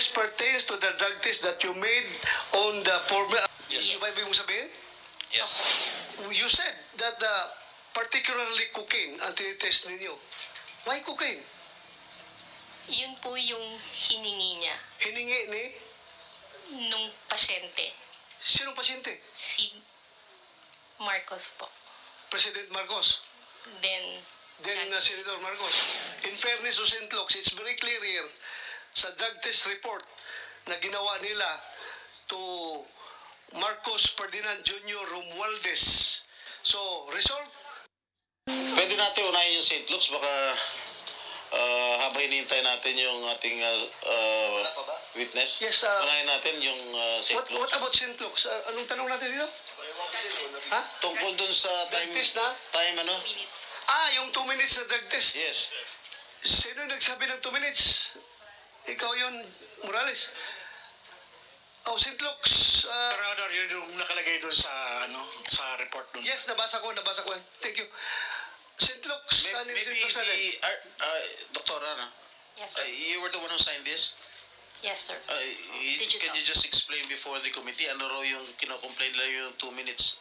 this pertains to the drug test that you made on the former... Yes. Yung ba ibig mong sabihin? Yes. You said that the particularly cocaine ang tinitest ninyo. Why cocaine? Yun po yung hiningi niya Hiningi ni nung pasyente, sinong pasyente? si Marcos po. President Marcos. Then, Then uh, Senator Marcos. In fairness to St. Luke's, it's very clear here sa drug test report na ginawa nila to Marcos Ferdinand Jr. Romualdez. So, result, Pwede natin unahin yung St. Luke's, baka uh, habang hinihintay natin yung ating uh, uh, witness. Yes, uh, unahin natin yung uh, St. what, what Luke's. about St. Luke's? Uh, anong tanong natin dito? Ha? Tungkol dun sa time, test na? time ano? Ah, yung 2 minutes na drug test. Yes. Sino yung nagsabi ng 2 minutes? Ikaw yun, Morales. Oh, St. Luke's. Uh, Your Honor, yun yung nakalagay doon sa ano sa report doon. yes, nabasa ko, nabasa ko. Thank you. St. Luke's. May- ano Maybe St. Luke's the, uh, uh, Doktora, no? Yes, Uh, sir. you were the one who signed this? Yes, sir. Uh, y- Digital. can you just explain before the committee ano raw yung kinocomplain lang yung 2 minutes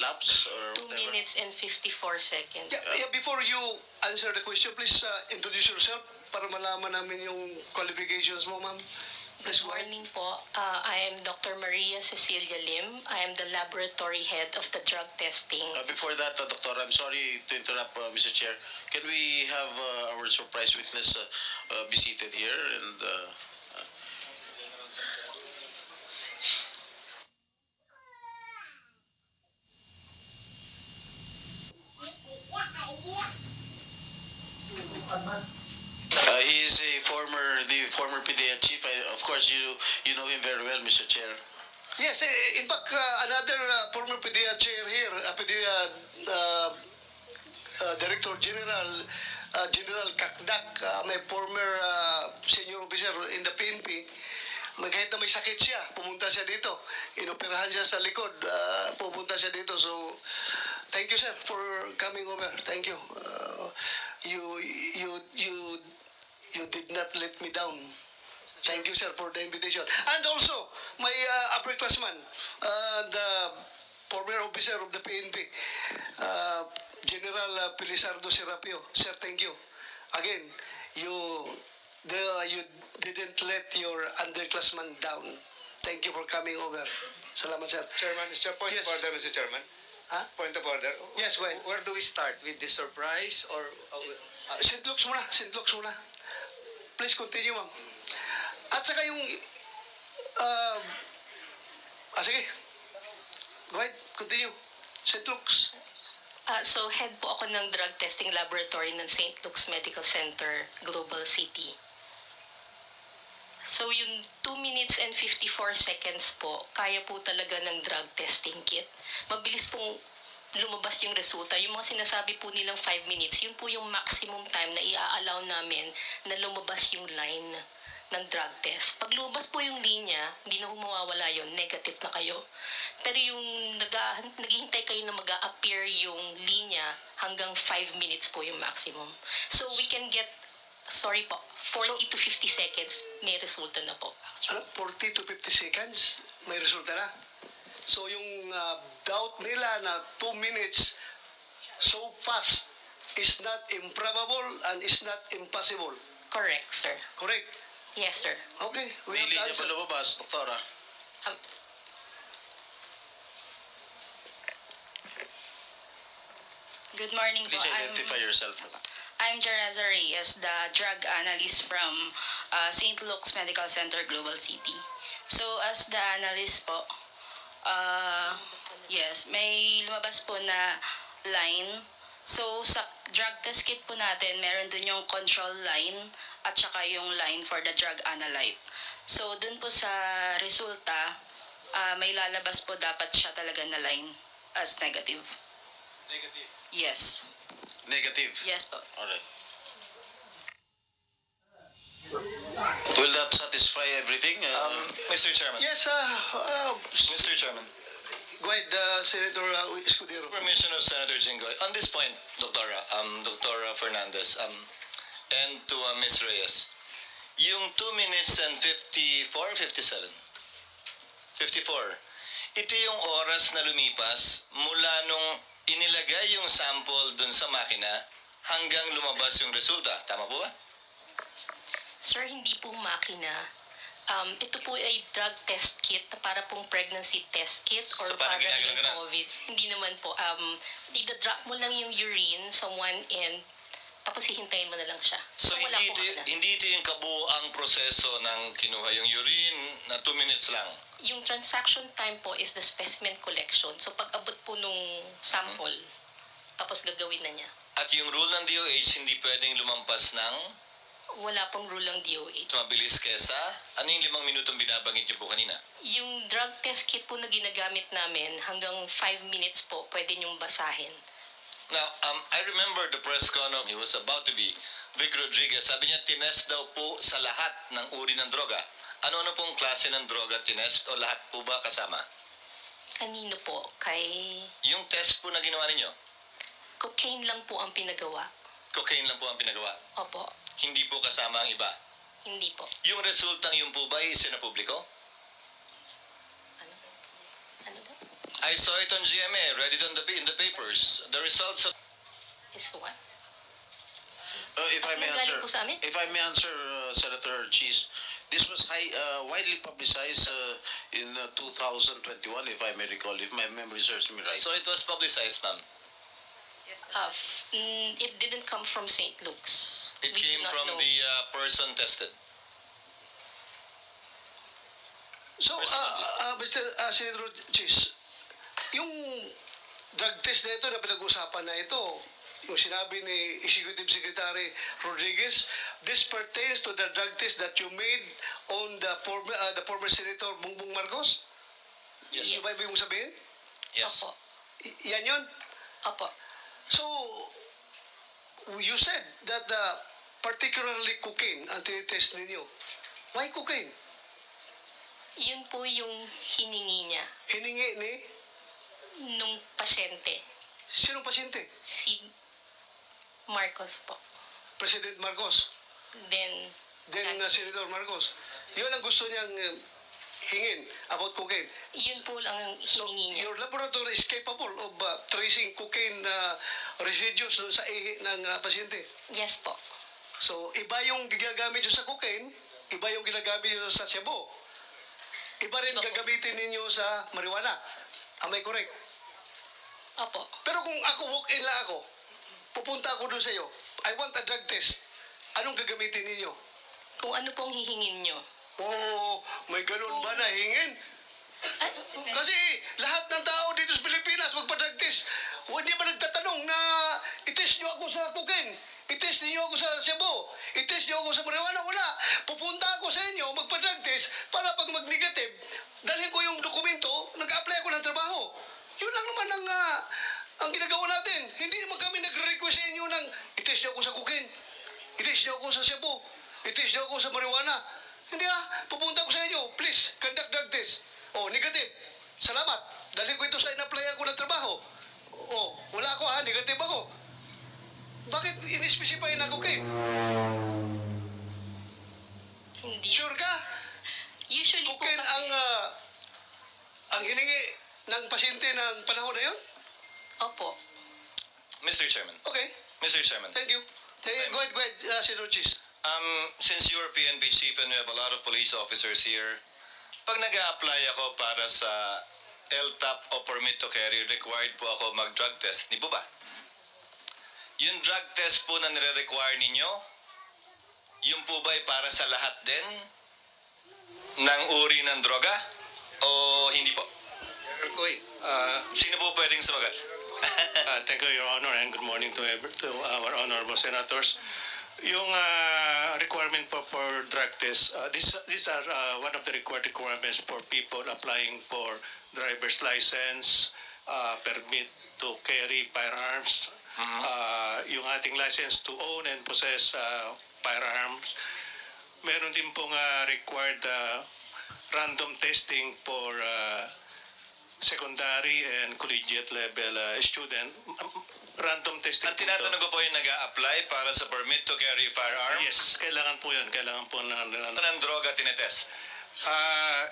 lapse or 2 whatever? minutes and 54 seconds. Yeah, yeah, before you answer the question, please uh, introduce yourself para malaman namin yung qualifications mo, ma'am. Please Good go ahead. morning po. Uh, I am Dr. Maria Cecilia Lim. I am the laboratory head of the drug testing. Uh, before that, uh, Doctor, I'm sorry to interrupt, uh, Mr. Chair. Can we have uh, our surprise witness uh, uh, be seated here and Uh, he is a former, the former PDA chief. I, of course, you you know him very well, Mr. Chair. Yes, eh, in fact, uh, another uh, former PDEA chair here, uh, PDEA uh, uh, Director General, uh, General Kakdak, uh, may former uh, senior officer in the PNP, kahit na may sakit siya, pumunta siya dito. Inoperahan siya sa likod, uh, pumunta siya dito. So, thank you sir for coming over. Thank you. Uh, you, you, you, you did not let me down. Thank you, sir, for the invitation. And also, my uh, upperclassman, uh, the former officer of the PNP, uh, General uh, Pilisardo Serapio. Sir, thank you. Again, you, the, you didn't let your underclassman down. Thank you for coming over. Salamat, sir. Chairman, Mr. Point Yes. of order, Mr. Chairman. Ha? Point of order. Yes, ahead. Where do we start? With the surprise or... Uh, St. Luke's muna, St. Luke's muna. Please continue, ma'am. At saka yung... Uh, ah, sige. Go ahead, continue. St. Luke's. Uh, so, head po ako ng drug testing laboratory ng St. Luke's Medical Center, Global City. So, yung 2 minutes and 54 seconds po, kaya po talaga ng drug testing kit. Mabilis pong lumabas yung resulta. Yung mga sinasabi po nilang 5 minutes, yun po yung maximum time na i-allow namin na lumabas yung line ng drug test. Pag lumabas po yung linya, hindi na humawawala yun, negative na kayo. Pero yung nag naghihintay kayo na mag appear yung linya, hanggang 5 minutes po yung maximum. So we can get, sorry po, 40 to 50 seconds, may resulta na po. Ano, 40 to 50 seconds, may resulta na. So yung uh, doubt nila na 2 minutes so fast is not improbable and is not impossible. Correct, sir. Correct? Yes, sir. Okay, we May have the linya answer. ba lumabas, Doktora? Um, Good morning po. Please I'm, identify yourself. I'm Jereza Reyes, the drug analyst from uh, St. Luke's Medical Center, Global City. So, as the analyst po, uh, yes, may lumabas po na line. So, sa drug test kit po natin, meron dun yung control line at saka yung line for the drug analyte. So, dun po sa resulta, uh, may lalabas po dapat siya talaga na line as negative. Negative. Yes. Negative. Yes po. Alright. Will that satisfy everything? Uh, Um, Mr. Chairman. Yes, uh, uh, Mr. Chairman. go ahead, uh, Senator uh, Escudero. Permission of Senator Jinggoy. On this point, Doctora, um, Doctora Fernandez, um, and to uh, Ms. Reyes, yung 2 minutes and 54, 57? 54. Ito yung oras na lumipas mula nung inilagay yung sample dun sa makina hanggang lumabas yung resulta. Tama po ba? Sir, hindi po makina. Um, ito po ay drug test kit na para pong pregnancy test kit or So, para yung? COVID. Hindi naman po. Um, idadrop mo lang yung urine sa one end, tapos hihintayin mo na lang siya. So, wala hindi, po ito, hindi ito yung kabuang proseso ng kinuha yung urine na 2 minutes lang. Yung transaction time po is the specimen collection. So, pag abot po nung sample, tapos gagawin na niya. At yung rule ng DOH, hindi pwedeng lumampas ng Wala pong rule ng DOH. mabilis kesa. Ano yung limang minutong binabangit niyo po kanina? Yung drug test kit po na ginagamit namin, hanggang 5 minutes po, pwede niyong basahin. Now, um, I remember the press con of he was about to be Vic Rodriguez. Sabi niya, tinest daw po sa lahat ng uri ng droga. Ano-ano pong klase ng droga tinest o lahat po ba kasama? Kanino po? Kay Yung test po na ginawa ninyo, cocaine lang po ang pinagawa. cocaine lang po ang pinagawa. Opo, Hindi po kasama ang iba. hindi po. Yung resultang yun po ba ay isinapubliko? Ano? Ano daw? I saw it on GMA, read it on the, in the papers. The results of Is what? Uh, if I may answer, if I may answer, uh, Senator Cheese, this was high, uh, widely publicized uh, in uh, 2021, if I may recall, if my memory serves me right. So it was publicized, ma'am. Uh, f- mm, it didn't come from St. Luke's. It We do came not from know. the uh, person tested. So, ah, ah, Mr. ah, Senator Chis, yung drug test na ito na pinag-usapan na ito, yung sinabi ni Executive Secretary Rodriguez, this pertains to the drug test that you made on the former, ah, the former Senator Bongbong Marcos? Yes. Yung ba ibig mong sabihin? Yes. Opo. I- yan yun? Opo. So, you said that the particularly cocaine ang tinitest ninyo. Why cocaine? Yun po yung hiningi niya Hiningi ni nung pasyente. sinong pasyente? Si Marcos po. President Marcos. Then, Then uh, Senator Marcos. Yun ang gusto niyang uh, hingin about cocaine. yun po lang ang So, hiningi niya. your laboratory is capable of uh, tracing cocaine uh, residues dun sa ihi ng uh, pasyente. Yes po. So, iba yung ginagamit nyo sa cocaine, iba yung ginagamit nyo sa shabu. Iba rin gagamitin ninyo sa marijuana. Am I correct? Opo. Pero kung ako walk-in lang ako, pupunta ako doon sa iyo, I want a drug test. Anong gagamitin ninyo? Kung ano pong hihingin nyo. Oh, may ganun ba na hingin? Kasi lahat ng tao dito sa Pilipinas magpa-drug test. Hindi ba nagtatanong na itest nyo ako sa cocaine? Itest niyo ako sa Cebu? Itest niyo ako sa marijuana? Wala. Pupunta ako sa inyo, magpa-drug test para pag mag-negative, dalhin ko yung dokumento, nag-apply ako ng trabaho. Yun lang naman ang, ah, ang ginagawa natin. Hindi naman kami nagre-request sa inyo ng itest niyo ako sa cocaine. Itest niyo ako sa Cebu. Itest niyo ako sa marijuana. Hindi ah, pupunta ako sa inyo. Please, conduct drug test. Oh, negative. Salamat. Dali ko ito sa in-applyan ko ng trabaho. Oh, wala ako ha, negative ako. Bakit in-specify na cocaine? hindi. Sure ka? Usually po Cocaine kasi, ang ah, ang hiningi ng pasyente ng panahon na yun? Opo. Mr. Chairman. Okay, Mr. Chairman. thank you. Thank you. Go ahead, go ahead, uh, Senator Chis. Um, since you're PNP chief and we have a lot of police officers here, pag nag apply ako para sa LTAP o permit to carry, required po ako mag-drug test. Di po ba? Yung drug test po na nire-require ninyo, yung po ba ay para sa lahat din ng uri ng droga? O hindi po? Koy, uh, Sino po pwedeng sumagot? Uh, Thank you, Your Honor, and good morning to ev- to our honorable senators. Yung uh, requirement po for drug test, uh, these, these are uh, one of the required requirements for people applying for driver's license, uh, permit to carry firearms, uh, yung ating license to own and possess uh, firearms. Meron din pong uh, required uh, random testing for uh, secondary and collegiate level uh, student, um, random testing. Ang tinatanong ko po yung nag apply para sa permit to carry firearm. Yes, kailangan po yun. Kailangan po na, na, Ano ng droga tinetest? Ah,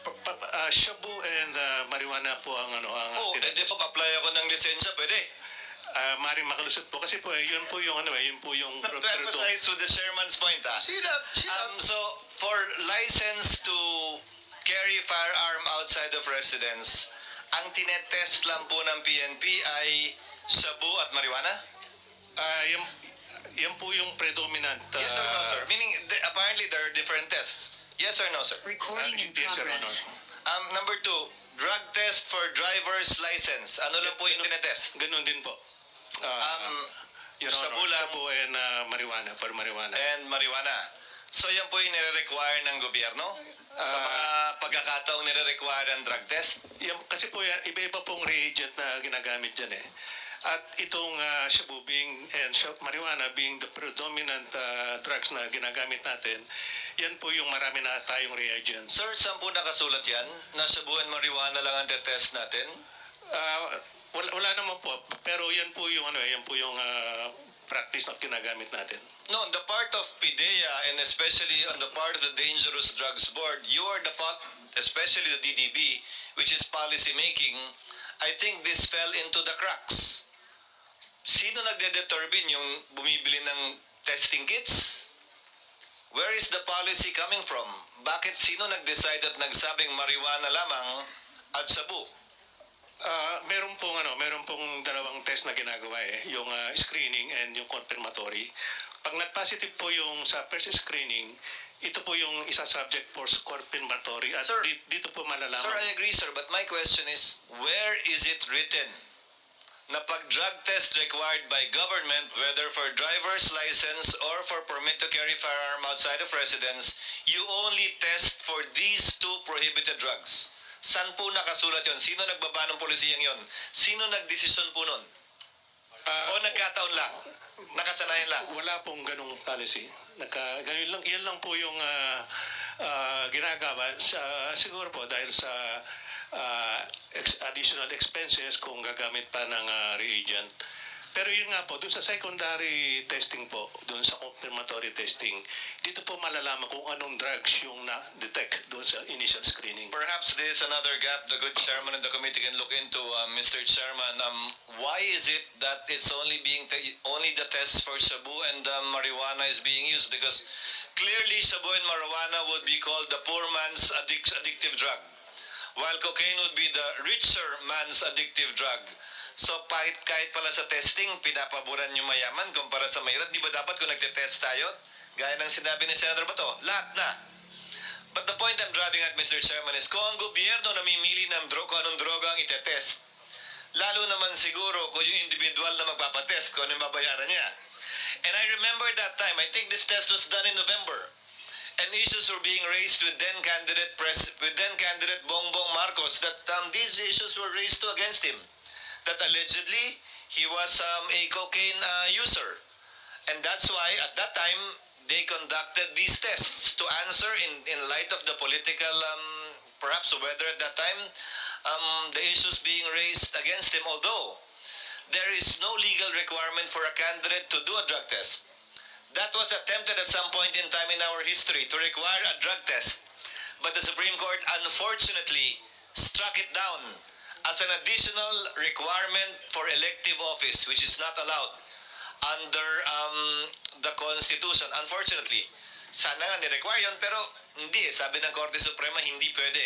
pa- pa- ah, shabu and ah, marijuana po ang ano ang Oh, edi po apply ako ng lisensya, pwede. Ah, maaaring makalusot po kasi po eh, yun po yung ano eh, yun po yung To emphasize with the chairman's point, ah. See that? See that? Um, so, for license to carry firearm outside of residence, ang tinetest lang po ng PNP ay shabu at marijuana? Ah, yan, yan po yung predominant. Yes or no, sir? Meaning, th- apparently there are different tests. Yes or no, sir? Recording ah, in yes, progress. Honor. Um, number two, drug test for driver's license. Ano lang po yung tinetest? Ganun din po. Ah, Um, Your Honor, shabu lang. shabu and ah, marijuana, per marijuana. and marijuana. So yan po yung nire-require ng gobyerno? sa Ah. mga pagkakataong nire-require ang drug test? Yan, kasi po yan, iba-iba pong reagent na ginagamit dyan eh. At itong uh, shabu being, and sha- marijuana being the predominant ah, drugs na ginagamit natin, yan po yung marami na tayong reagents. Sir, saan po nakasulat yan? Na shabu and marijuana lang ang test natin? Ah, wala, wala naman po, pero yan po yung, ano, eh, yan po yung ah, practice na ginagamit natin. No, on the part of PIDEA and especially on the part of the Dangerous Drugs Board, you are the part, especially the DDB, which is policy making, I think this fell into the cracks. Sino nagde-determine yung bumibili ng testing kits? Where is the policy coming from? Bakit sino nag-decide at nagsabing marijuana lamang at sabu? Ah, meron pong ano, meron pong dalawang test na ginagawa eh, yung ah, screening and yung confirmatory. Pag nag-positive po yung sa first screening, ito po yung isa subject for confirmatory at Sir, di- dito po malalaman. Sir, I agree, sir. But my question is, where is it written na pag drug test required by government, whether for driver's license or for permit to carry firearm outside of residence, you only test for these two prohibited drugs? San po nakasulat yon? Sino nagbaba ng polisiyang yon? Sino nagdesisyon po nun? Ah, O nagkataon lang? Nakasanayan lang? wala pong ganung policy. Naka, ganun lang, yan lang po yung ah, ah, ginagawa sa, siguro po dahil sa ah, ex- additional expenses kung gagamit pa ng ah, reagent. Pero yun nga po, doon sa secondary testing po, doon sa confirmatory testing, dito po malalaman kung anong drugs yung na-detect doon sa initial screening. Perhaps this is another gap the good chairman of the committee can look into, uh, Mr. Chairman. Um, why is it that it's only being only the tests for shabu and um, marijuana is being used? Because clearly shabu and marijuana would be called the poor man's addic- addictive drug, while cocaine would be the richer man's addictive drug. So kahit, kahit pala sa testing, pinapaboran yung mayaman kumpara sa mahirap, di ba dapat kung nagte-test tayo? Gaya ng sinabi ni Senator Bato, lahat na. But the point I'm driving at, Mr. Chairman, is kung ang gobyerno namimili ng droga, kung anong droga ang itetest, lalo naman siguro kung yung individual na magpapatest, kung anong babayaran niya. And I remember that time, I think this test was done in November, and issues were being raised with then candidate pres, with then candidate Bongbong Marcos that um, these issues were raised to against him, that allegedly he was um, a cocaine uh, user. And that's why at that time they conducted these tests to answer in, in light of the political um, perhaps weather at that time um, the issues being raised against him although there is no legal requirement for a candidate to do a drug test. That was attempted at some point in time in our history to require a drug test. But the Supreme Court unfortunately struck it down as an additional requirement for elective office, which is not allowed under um, the Constitution. Unfortunately, sana nga ni-require yun, pero hindi. Sabi ng Korte Suprema, hindi pwede.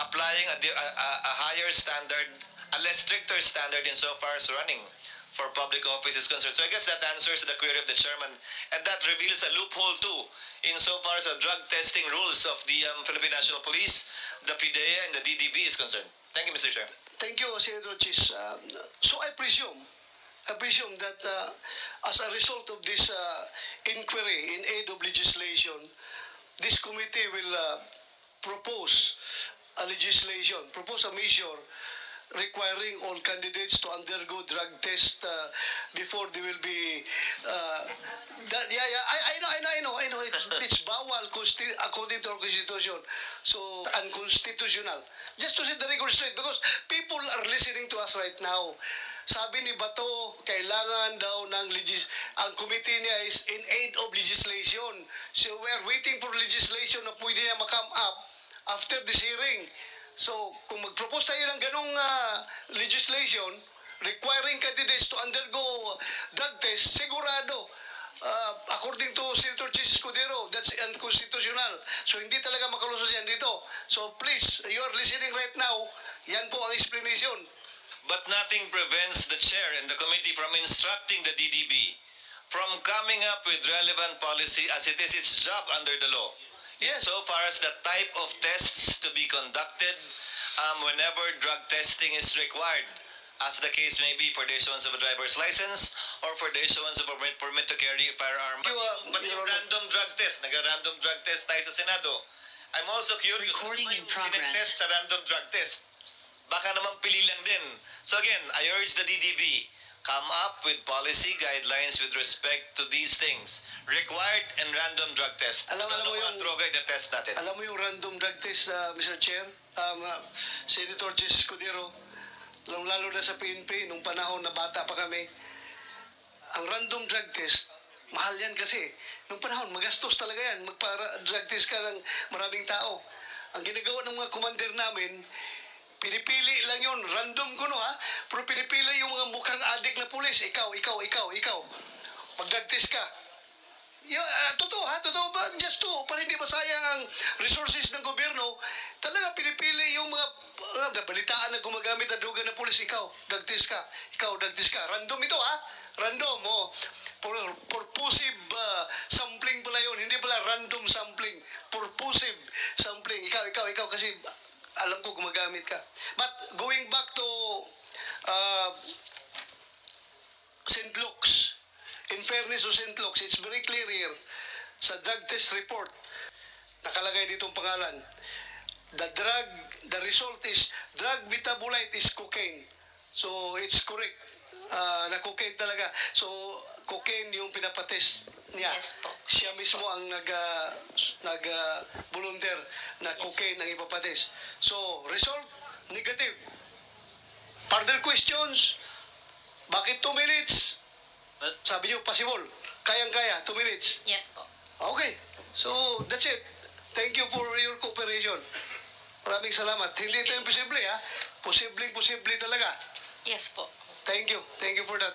Applying a, a, a- higher standard, a less stricter standard in so far as running for public office is concerned. So I guess that answers the query of the chairman. And that reveals a loophole too, in so far as the drug testing rules of the um, Philippine National Police, the PDEA, and the DDB is concerned. Thank you, Mr. Chair. Thank you, Senator Chis. Um, so I presume, I presume that uh, as a result of this uh, inquiry in aid of legislation, this committee will uh, propose a legislation, propose a measure requiring all candidates to undergo drug test uh, before they will be uh, that, yeah yeah I, I know I know I know I know it's, it's bawal according to our constitution. So unconstitutional. Just to set the record straight because people are listening to us right now. Sabi ni Bato kailangan daw ng legis ang committee niya is in aid of legislation. So we are waiting for legislation na pwede niya makam up after this hearing So, kung mag-propose tayo ng ganong ah, legislation requiring candidates to undergo drug test, sigurado, ah, according to Senator Chis Escudero, that's unconstitutional. So, hindi talaga makalusot yan dito. So, please, you are listening right now, yan po ang explanation. But nothing prevents the chair and the committee from instructing the DDB from coming up with relevant policy as it is its job under the law. Yes. So far as the type of tests to be conducted um, whenever drug testing is required, as the case may be for the issuance of a driver's license or for the issuance of a permit, to carry a firearm. But yung Honor. random drug test, nag-random drug test tayo sa Senado. I'm also curious, Recording in progress. tinetest sa random drug test? Baka naman pili lang din. So again, I urge the DDB, come up with policy guidelines with respect to these things. Required and random drug test. Alam- alam Ano mo mga yung- droga i-test natin? Alam mo yung random drug test, uh, Mr. Chair, um, uh, Senator Chis Escudero, lalo, lalo na sa PNP, nung panahon na bata pa kami, ang random drug test, mahal yan kasi. Nung panahon, magastos talaga yan. Magpa-drug test ka ng maraming tao. Ang ginagawa ng mga commander namin, pinipili lang yun. Random ko no ha. Pero pinipili yung mga mukhang adik na pulis. Ikaw, ikaw, ikaw, ikaw. Mag-drug test ka. Yeah, ah, totoo ha, totoo ba? Just to, para hindi masayang ang resources ng gobyerno, talaga pinipili yung mga uh, nabalitaan na gumagamit ng droga ng pulis. Ikaw, dagtis ka. Ikaw, dagtis ka. Random ito ha. Random, oh. For, purposive uh, sampling pala yun. Hindi pala random sampling. Purposive sampling. Ikaw, ikaw, ikaw kasi alam ko gumagamit ka. But going back to uh, St. Luke's. In fairness to St. Luke's, it's very clear here sa drug test report. Nakalagay dito ang pangalan. The drug, the result is drug metabolite is cocaine. So it's correct. Ah, na cocaine talaga. So cocaine yung pinapatest niya. Yes po. Siya mismo ang nag ah, nag ah, volunteer na cocaine ang ipapatest. So result negative. Further questions? Bakit 2 minutes? Sabi niyo, possible. Kayang-kaya, 2 minutes. Yes po. Okay. So, that's it. Thank you for your cooperation. Maraming salamat. Hindi ito imposible, ha? Posibleng posible talaga. Yes po. Thank you. Thank you for that.